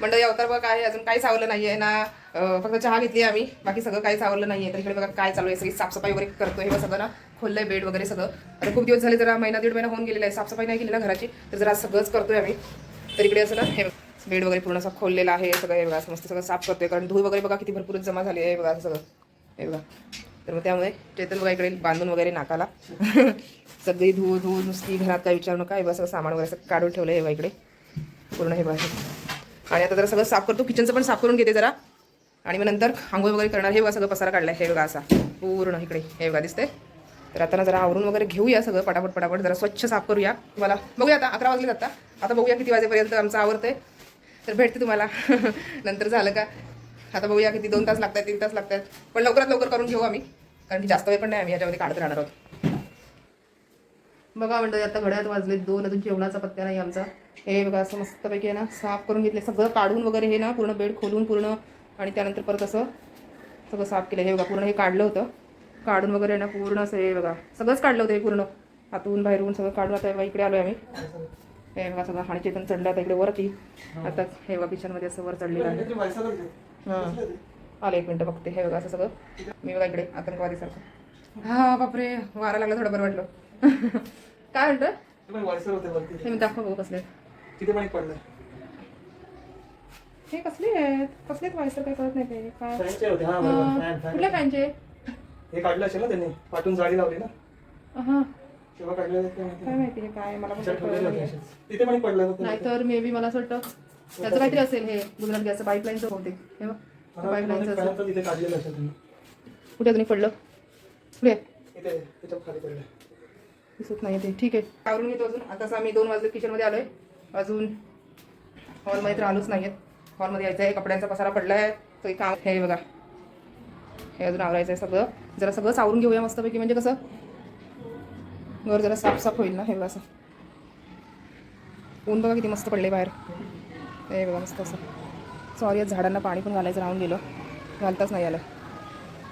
मंडळी अवतार बघ काय अजून काही सावलं नाहीये ना. फक्त चहा घेतली आम्ही. बाकी सगळं काही सावलं नाही नाहीये. तर इकडे बघा काय चालू आहे. सगळी साफसफाई वगैरे करतोय. हे बघा सगळं ना. खोललंय बेड वगैरे सगळं. आता खूप दिवस झाले जरा महिना दीड महिना होऊन गेलेला आहे. साफसफाई नाही केली ना घराची. तर जरा सगळंच करतोय आम्ही. तर इकडे असं ना हे बेड वगैरे पूर्ण असं खोललेला आहे. सगळं हे बघा मस्त सगळं साफ करतोय. कारण धूळ वगैरे बघा किती भरपूर जमा झाली आहे. बघा सगळं. हे बघा. तर मग त्यामुळे चेतन बघा इकडे बांधून वगैरे नाकाला. सगळी धूळ धूळ नुसती घरात काय विचारू नका. हे बघा सगळं सामान वगैरे असं काढून ठेवलं हे बघा इकडे. पूर्ण हे बघा. आणि आता जरा सगळं साफ करतो. किचनचं पण साफ करून घेते जरा. आणि मग नंतर आंघोळ वगैरे करणार. हे बघा सगळं पसारा काढलाय. हे बघा असा. पूर्ण इकडे. हे बघा दिसते तर आता ना जरा आवरून वगैरे घेऊया सगळं पटापट पटापट. जरा स्वच्छ साफ करूया. मला बघूया आता. अकरा वाजले आता. आता बघूया किती वाजेपर्यंत आमचं आवरतंय. तर भेटते तुम्हाला. नंतर झालं का? आता बघूया किती दोन तास लागतात तीन तास लागतात पण लवकरात लवकर करून घेऊ आम्ही. कारण की जास्त वेळ पण नाही आम्ही याच्यामध्ये काढत राहणार आहोत. बघा म्हणतो आता घड्यात वाजले दोन अजून जेवणाचा पत्त्या नाही आमचा. हे बघा असं मस्तपैकी आहे ना साफ करून घेतले सगळं काढून वगैरे हे ना पूर्ण बेड खोलून पूर्ण आणि त्यानंतर परत असं सगळं साफ केलं हे बघा पूर्ण हे काढलं होतं. काढून वगैरे ना पूर्ण असं हे बघा सगळंच काढलं होतं हे पूर्ण. हातून बाहेरून सगळं काढून आता इकडे आलो आम्ही. हे बघा सगळं आणि चेतन चढलं आता इकडे वरती. आता हे बघा किचनमध्ये असं वर चढलेलं आहे. हां. आलं एक मिनटं बघते. हे बघा असं सगळं. मी बघा इकडे आतंकवादीसारखं. हा बापरे. वारा लागला थोडं बरं वाटलं. काय म्हणतं हे मी दाखव कसले किती पाणी पडलं? हे कसले आहेत? कसले व्हायचं काही कळत नाही काय? कुठल्या फॅन फॅनचे हे काढलं असेल ना त्यांनी? पाठून जाळी लावली ना? हा. तेव्हा काढलं काय. माहिती? काय मला. तिथे पाणी पडलं होतं. नाहीतर मे बी मला असं वाटतं त्याचं काहीतरी असेल हे गुजरात गॅसचं पाईपलाईनचं बहुतेक. हे पाईपलाईनचं. कुठे अजून पडलं? पुढे इथे त्याच्यात खाली पडलं दिसत नाही ते. ठीक आहे. आवरून घेतो अजून. आता आम्ही दोन वाजले किचनमध्ये आलो आहे अजून हॉलमध्ये तर आलोच नाही आहेत हॉलमध्ये यायचं आहे कपड्यांचा पसारा पडला आहे तो एक काम हे बघा. हे अजून आवरायचं आहे सगळं. जरा सगळंच आवरून घेऊया मस्तपैकी. म्हणजे कसं? घर जरा साफसाफ होईल ना? हे बघा असं. ऊन बघा किती मस्त पडले बाहेर. हे बघा मस्त असं. सॉरी आज झाडांना पाणी पण घालायचं राहून गेलं. घालताच नाही आलं.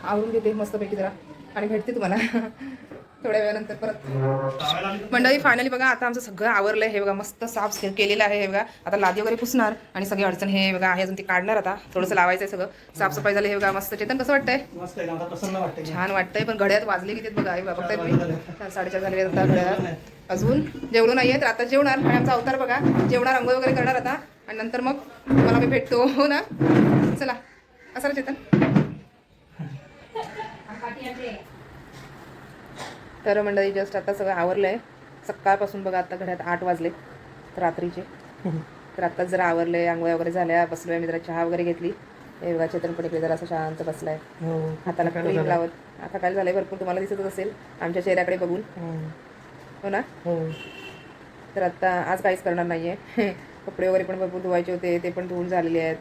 आवरून घेते मस्तपैकी जरा. आणि भेटते तुम्हाला. थोड्या वेळानंतर परत. मंडळी फायनली बघा आता आमचं सगळं आवरलंय. हे बघा मस्त साफ केलेलं आहे. हे बघा आता लादी वगैरे पुसणार आणि सगळी अडचण हे बघा आहे अजून ते काढणार आता. थोडंसं लावायचं आहे सगळं. साफसफाई झाली हे बघा मस्त. चेतन कसं वाटतंय? मस्त आहे. आता प्रसन्न वाटतं छान वाटतंय पण घड्यात वाजले किती बघा हे बघा बघताय तुम्ही चार साडेचार झाले आता घड्यात. अजून? जेवलो नाहीये तर आता जेवणार. आणि आमचा अवतार बघा जेवणार अंघोळ वगैरे करणार आता. आणि नंतर मग मला मी भेटतो. हो ना? चला. असं चेतन. तर मंडळी जस्ट आता सगळं आवरलंय. सकाळपासून बघा आता घड्यात आठ वाजले रात्रीचे. तर आत्ताच जरा आवरले आंघोळ्या वगैरे झाल्या बसलोय मी जरा चहा वगैरे घेतली. हे बघा चेतन पण इकडे जरा असं शांत बसलाय. हो. हाताला क्रीम लावत आता काय झालंय भरपूर तुम्हाला दिसतच असेल आमच्या चेहऱ्याकडे बघून. हम्म. हो ना? हो. तर आता आज काहीच करणार नाहीये. कपडे वगैरे पण भरपूर धुवायचे होते ते पण धुवून झालेले आहेत.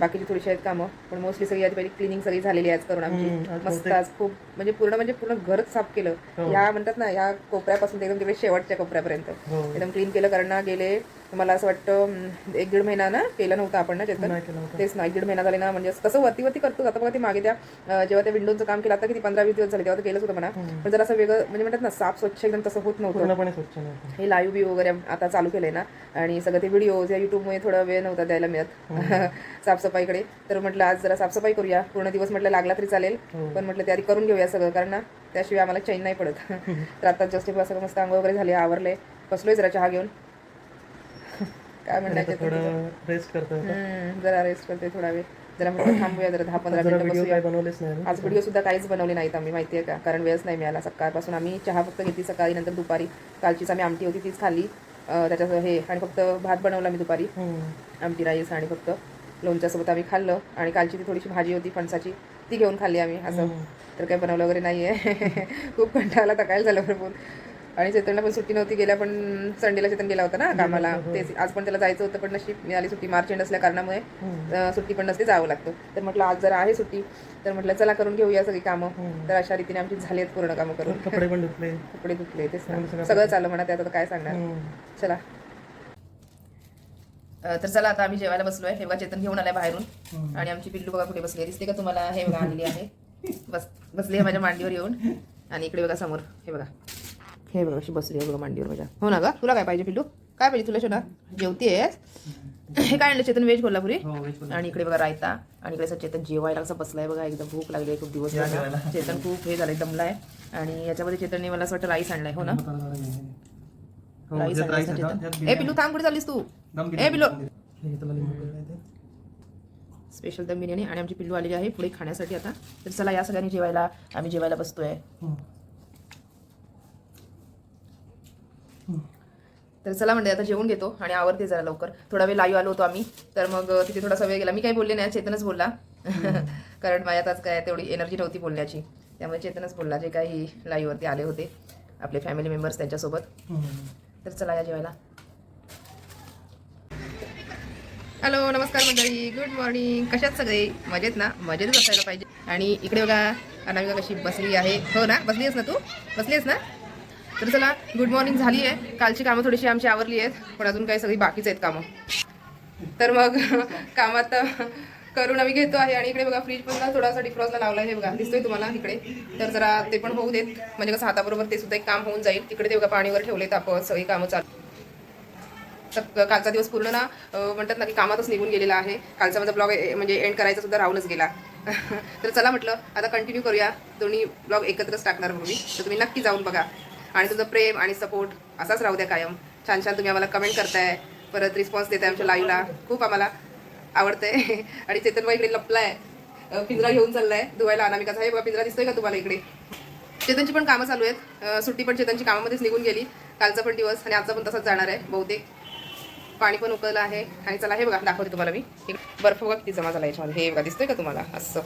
बाकीची थोडीशी आहेत कामं पण मोस्टली सगळी आधी पहिली क्लिनिंग सगळी झालेली आहे आज करून आमची. मस्त आज खूप म्हणजे पूर्ण म्हणजे पूर्ण घरच साफ केलं. हो. ह्या म्हणतात ना ह्या कोपऱ्यापासून एकदम तिकडे शेवटच्या कोपऱ्यापर्यंत. हो. एकदम क्लीन केलं कारण ना गेले मला असं वाटतं एक दीड महिना ना केलं नव्हतं आपण ना चेतन. तेच ना एक दीड महिना झाले ना म्हणजे कसं वरती वरती करतो आता बघा ते मागे त्या जेव्हा त्या विंडोचं काम केलं आता किती पंधरा वीस दिवस झाले तेव्हा ते केलंच होतं म्हणा. पण जरा असं वेगळं म्हणजे म्हणतात ना साफ स्वच्छ एकदम तसं होत नव्हतं. हे लाईव्ह व्यू वगैरे आता चालू केलंय ना. आणि सगळं ते व्हिडिओज या युट्यूबमुळे थोडा वेळ नव्हता द्यायला मिळत. साफसफाईकडे. तर म्हटलं आज जरा साफसफाई करूया. पूर्ण दिवस म्हटलं लागला तरी चालेल. हो. पण म्हटलं तयारी करून घेऊया सगळं कारण ना त्याशिवाय आम्हाला चैन नाही पडत. तर आता जस्ट सगळं मस्त आंघोळ वगैरे झाले आवरले. बसलोय जरा चहा घेऊन. काय थोडं रेस्ट. हम्म, जरा रेस्ट करते थोडा वेळ. जरा म्हटलं थांबूया जरा दहा पंधरा मिनिटं काय आज व्हिडिओ सुद्धा काहीच बनवले नाहीत आम्ही माहिती आहे का? कारण वेळच नाही मिळाला. सकाळपासून आम्ही चहा फक्त घेतली सकाळी नंतर दुपारी. कालचीच आम्ही आमटी होती तीच खाल्ली. अं, त्याच्यात हे आणि फक्त भात बनवला मी दुपारी. आमटी राईस आणि फक्त लोणच्यासोबत आम्ही खाल्लं. आणि कालची ती थोडीशी भाजी होती फणसाची. ती घेऊन खाल्ली आम्ही असं. तर काही बनवलं वगैरे नाही आहे खूप कंटाळा थकायला झालं भरपूर. आणि चेतनला पण सुट्टी नव्हती गेल्या पण संडेला चेतन गेला होता ना कामाला. तेच आज पण त्याला जायचं होतं पण नशीब मिळाली सुट्टी. मार्च एंड असल्या कारणामुळे अं, सुट्टी पण नसते जावं लागतं. तर म्हटलं आज जरा आहे सुट्टी. तर म्हटलं चला करून घेऊया सगळी कामं. तर अशा रीतीने आमची झाली आहेत पूर्ण कामं करून. कपडे पण धुतले. कपडे धुतले तेच. सगळं सगळं चालू म्हणा त्यात आता काय सांगणार. चला. तर चला आता आम्ही जेवायला बसलोय. हे बघा चेतन घेऊन आलाय बाहेरून. आणि आमची पिल्लू बघा कुठे बसली आहे. दिसते का तुम्हाला? हे बघा आलेली आहे. बस बसली आहे माझ्या मांडीवर येऊन. आणि इकडे बघा समोर. हे बघा. हे बघा अशी बसली आहे बघा मांडीवर माझ्या. हो ना ग? तुला काय पाहिजे पिल्लू? काय पाहिजे तुला शोना? जेवतीयेस हे काय आणलं? चेतन व्हेज कोल्हापुरी? हो पण आणि इकडे बघा रायता. आणि इकडे चेतन जेवायला कसं बसलाय बघा एकदम भूक लागली खूप दिवस. चेतन खूप हे झालंय दमलाय. आणि याच्यामध्ये चेतनने मला असं वाटतं राईस आणलाय हो ना? हो राईस आणलाय चेतन. त्यात ए. पिल्लू थांब कुठे चाललीस तू? दम ए. पिल्लू. हे. स्पेशल दम बिर्याणी. आणि आमची पिल्लू आलेली आहे पुढे खाण्यासाठी आता. तर चला या सगळ्यांनी जेवायला. आम्ही जेवायला बसतोय. तर चला म्हणजे आता जेवून घेतो आणि आवडते जरा लवकर. थोडा वेळ लाईव्ह आलो होतो आम्ही तर मग तिथे थोडासा वेळ गेला. मी काही बोलले नाही चेतनच बोलला. कारण माझ्यात आज काय तेवढी एनर्जी नव्हती बोलण्याची. त्यामुळे चेतनच बोलला जे काही लाईव्हवरती आले होते आपले फॅमिली मेंबर्स त्यांच्यासोबत. तर चला या जेवायला. हॅलो नमस्कार मंडळी. गुड मॉर्निंग कशात सगळे? मजेत ना? मजेतच असायला पाहिजे. आणि इकडे बघा अनामिका कशी बसली आहे. हो ना? बसली आहेस ना तू? बसली आहेस ना? तर चला गुड मॉर्निंग झाली आहे. कालची कामं थोडीशी आमची आवरली आहेत पण अजून काही सगळी बाकीच आहेत कामं. तर मग कामात करून आम्ही घेतो आहे आणि इकडे बघा फ्रीज पण ना थोडासा डिफ्रॉजला लावला आहे हे बघा दिसतोय तुम्हाला इकडे. तर जरा ते पण होऊ देत. म्हणजे कसं हाताबरोबर ते सुद्धा एक काम होऊन जाईल. तिकडे ते बघा पाणीवर ठेवले आपण सगळी कामं चालू. तर कालचा दिवस पूर्ण ना म्हणतात ना की कामातच निघून गेलेला आहे. कालचा माझा ब्लॉग म्हणजे एंड करायचा सुद्धा राहूनच गेला. तर चला म्हटलं आता कंटिन्यू करूया. दोन्ही ब्लॉग एकत्रच टाकणार मी. तर तुम्ही नक्की जाऊन बघा. आणि तुझं प्रेम आणि सपोर्ट असाच राहू द्या कायम. छान छान तुम्ही आम्हाला कमेंट करताय. परत रिस्पॉन्स देताय आमच्या लाईव्हला खूप आम्हाला आवडतंय. आणि चेतन इकडे लपलाय. पिंजरा घेऊन चाललाय धुवायला. अनामिकाचा. हे बघा पिंजरा दिसतोय का तुम्हाला इकडे? चेतनची पण कामं चालू आहेत. सुट्टी पण चेतनची कामामध्येच निघून गेली. कालचा पण दिवस आणि आजचा पण तसाच जाणार आहे बहुतेक. पाणी पण उकळलं आहे. आणि चला हे बघा दाखवते तुम्हाला मी. बर्फ बघा किती जमा झाला याच्यामध्ये. हे बघा दिसतोय का तुम्हाला? असं.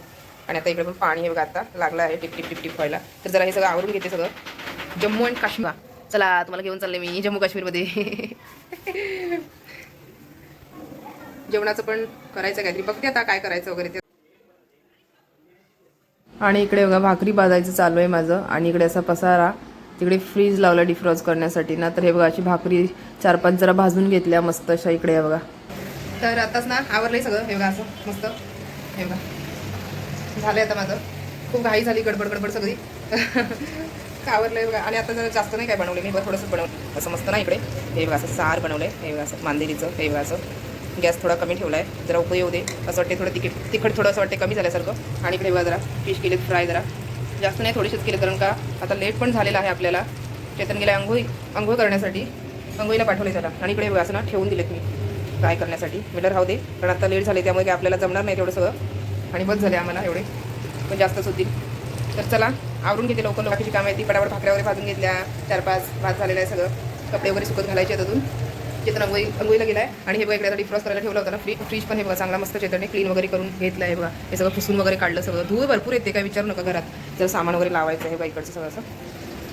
आणि आता इकडे पण पाणी हे बघा आता लागलं आहे. टिप टिप टिप टिप व्हायला. तर जरा हे सगळं आवरून घेते सगळं. जम्मू अँड काश्मीर. चला तुम्हाला घेऊन चालले मी जम्मू काश्मीरमध्ये. जेवणाचं पण करायचं काहीतरी. बघते आता काय करायचं वगैरे ते. आणि इकडे बघा भाकरी बाजायचं चालू आहे माझं. आणि इकडे असा पसारा. तिकडे फ्रीज लावला डिफ्रॉज करण्यासाठी. ना तर हे बघा अशी भाकरी चार पाच जरा भाजून घेतल्या मस्त अशा इकडे आहे बघा. तर आताच ना आवरलंय सगळं. हे बघा असं मस्त. हे बघा. झालंय आता माझं. खूप घाई झाली गडबड गडबड सगळी. आवरलंय बघा. आणि आता जरा जास्त नाही काय बनवलं मी बरं थोडंसं बनवलं असं मस्त ना इकडे. हे बघा असं सार बनवलंय. हे बघा असं मांदेरीचं. हे बघा असं गॅस थोडा कमी ठेवला आहे जरा उपयोग येऊ दे. असं वाटते थोडं तिकीट तिखट थोडं असं वाटते कमी झाल्यासारखं. आणि इकडे बघा जरा फिश केलेत फ्राय जरा. जास्त नाही थोडीशीच केले कारण का आता लेट पण झालेला आहे आपल्याला. चेतन गेला अंघोळी. अंघोळ करण्यासाठी. अंघोळीला पाठवले त्याला. आणि इकडे बघा असं ना ठेवून दिलेत मी फ्राय करण्यासाठी. मिलर राहू दे. कारण आता लेट झाले त्यामुळे काही आपल्याला जमणार नाही तेवढं सगळं. आणि बस झाले आम्हाला एवढे. पण जास्तच होतील तर चला आवरून घेते लवकर. बाकीची कामं येते ती पटापट भाकऱ्या वगैरे भाजून घेतल्या. चार पाच भात झालेला आहे सगळं. कपडे वगैरे सुकत घालायचे आहेत अजून. चेतन अंगोई अंगोईला गेला आहे आणि हे बघा इकडे आता करायला ठेवलं होतं ना. फ्री फ्रीज पण हे बघा चांगला मस्त चेतनने क्लीन वगैरे करून घेतलं आहे बघा. हे सगळं पुसून वगैरे काढलं सगळं. धूळ भरपूर येते काय विचारू नका घरात. जर सामान वगैरे लावायचं आहे बघा इकडचं सगळं असं.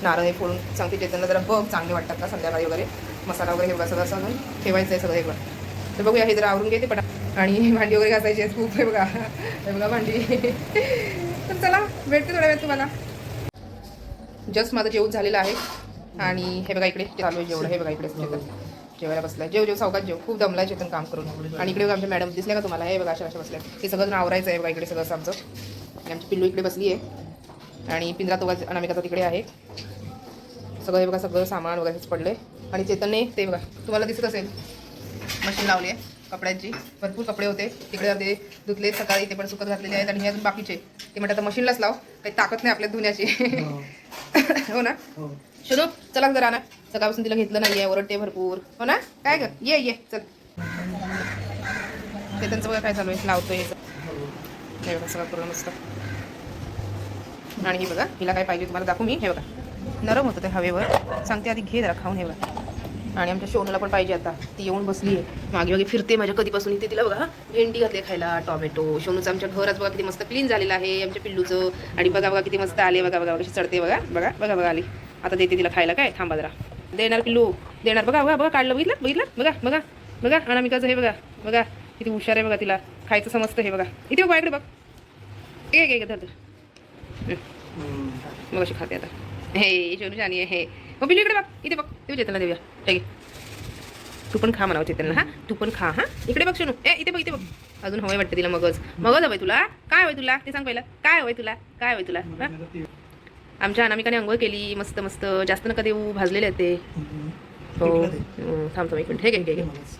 नारळ हे फोडून सांगते चेतनला जरा बघ चांगले वाटतात का संध्याकाळी वगैरे. मसाला वगैरे हे बघा सगळं असं ठेवायचं आहे सगळं हे बघा. तर बघूया हे जरा आवरून घेते पटा आणि भांडी वगैरे घासायची आहे खूप हे बघा. हे बघा भांडी. तर चला भेटते थोड्या वेळ तुम्हाला. जस्ट माझं जेवण झालेलं आहे. आणि हे बघा इकडे चालू आहे जेवढं हे बघा इकडे जेवायला बसलाय. जेव जेव सावकाश जेव. खूप दमलाय चेतन काम करून. आणि इकडे बघा आमच्या मॅडम दिसल्या का तुम्हाला? हे बघा अशा अशा बसल्या. हे सगळं आवरायचं आहे बघा इकडे सगळं आमचं. आणि आमची पिल्लू इकडे बसली आहे. आणि पिंजरा तो अनामिकाचा तिकडे आहे. सगळं हे बघा सगळं सामान वगैरे हेच पडलंय. आणि चेतनने ते बघा तुम्हाला दिसत असेल. मशीन लावली आहे कपड्यांची. भरपूर कपडे होते. तिकडे ते धुतले सकाळी ते पण सुकत घातलेले आहेत. आणि हे अजून बाकीचे. ते म्हणतात मशीनलाच लाव. काही ताकद नाही आपल्या धुण्याची. हो. ना? हो. शोधू? चला जरा ना. सकाळपासून तिला घेतलं नाहीये ओरडते भरपूर. हो ना? काय ग? ये ये चल. चेतनचं बघा काय चालू आहे. लावतोय हे. बघा सगळं पूर्ण मस्त. आणि हे बघा हिला काय पाहिजे तुम्हाला दाखवू मी? हे बघा. नरम होतं ते हवेवर. सांगते आधी घे जरा खाऊन हे बघा. आणि आमच्या शोनूला पण पाहिजे आता. ती येऊन बसली आहे. मागे मागे फिरते माझ्या कधीपासून. इथे तिला बघा भेंडी घातली खायला टोमॅटो. शोनूचं आमच्या घरच बघा किती मस्त क्लीन झालेलं आहे. आमच्या पिल्लूचं. आणि बघा बघा किती मस्त आले बघा बघा कशी चढते बघा. बघा बघा बघा आली. आता देते तिला खायला काय? थांबा जरा. देणार पिल्लू. देणार. बघा बघा बघा काढलं बघितलं? बघितलं? बघा बघा बघा. अनामिकाचं हे बघा. बघा किती हुशार आहे बघा तिला. खायचं समजतं हे बघा. इथे बघा इकडे बघ. एक एक धर बघा अशी खाते आता. हे शोनू आणि आहे. हे. मग पिल्लू इकडे बघ. इथे बघ. देऊ चेतनला देऊया. ठीक आहे. तू पण खा म्हणावं चेतनला हा? तू पण खा हा? इकडे बघ शोनू ए इथे बघ इथे बघ. अजून हवंय वाटतं तिला मगज. मगज हवंय तुला? काय हवंय तुला? ते सांग पहिलं. काय हवंय तुला? काय हवंय तुला? आमच्या अनामिकाने अंघोळ केली. मस्त मस्त. जास्त नका देऊ. भाजलेले आहेत ते. हो. थांब थांब एक मिनिट. हे घे घे घे. मलाच.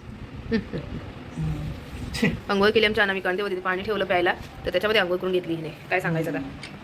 आंघोळ केली आमच्या अनामिकांनी तेव्हा तिथे पाणी ठेवलं प्यायला तर त्याच्यामध्ये आंघोळ करून घेतली हिने काय सांगायचं आता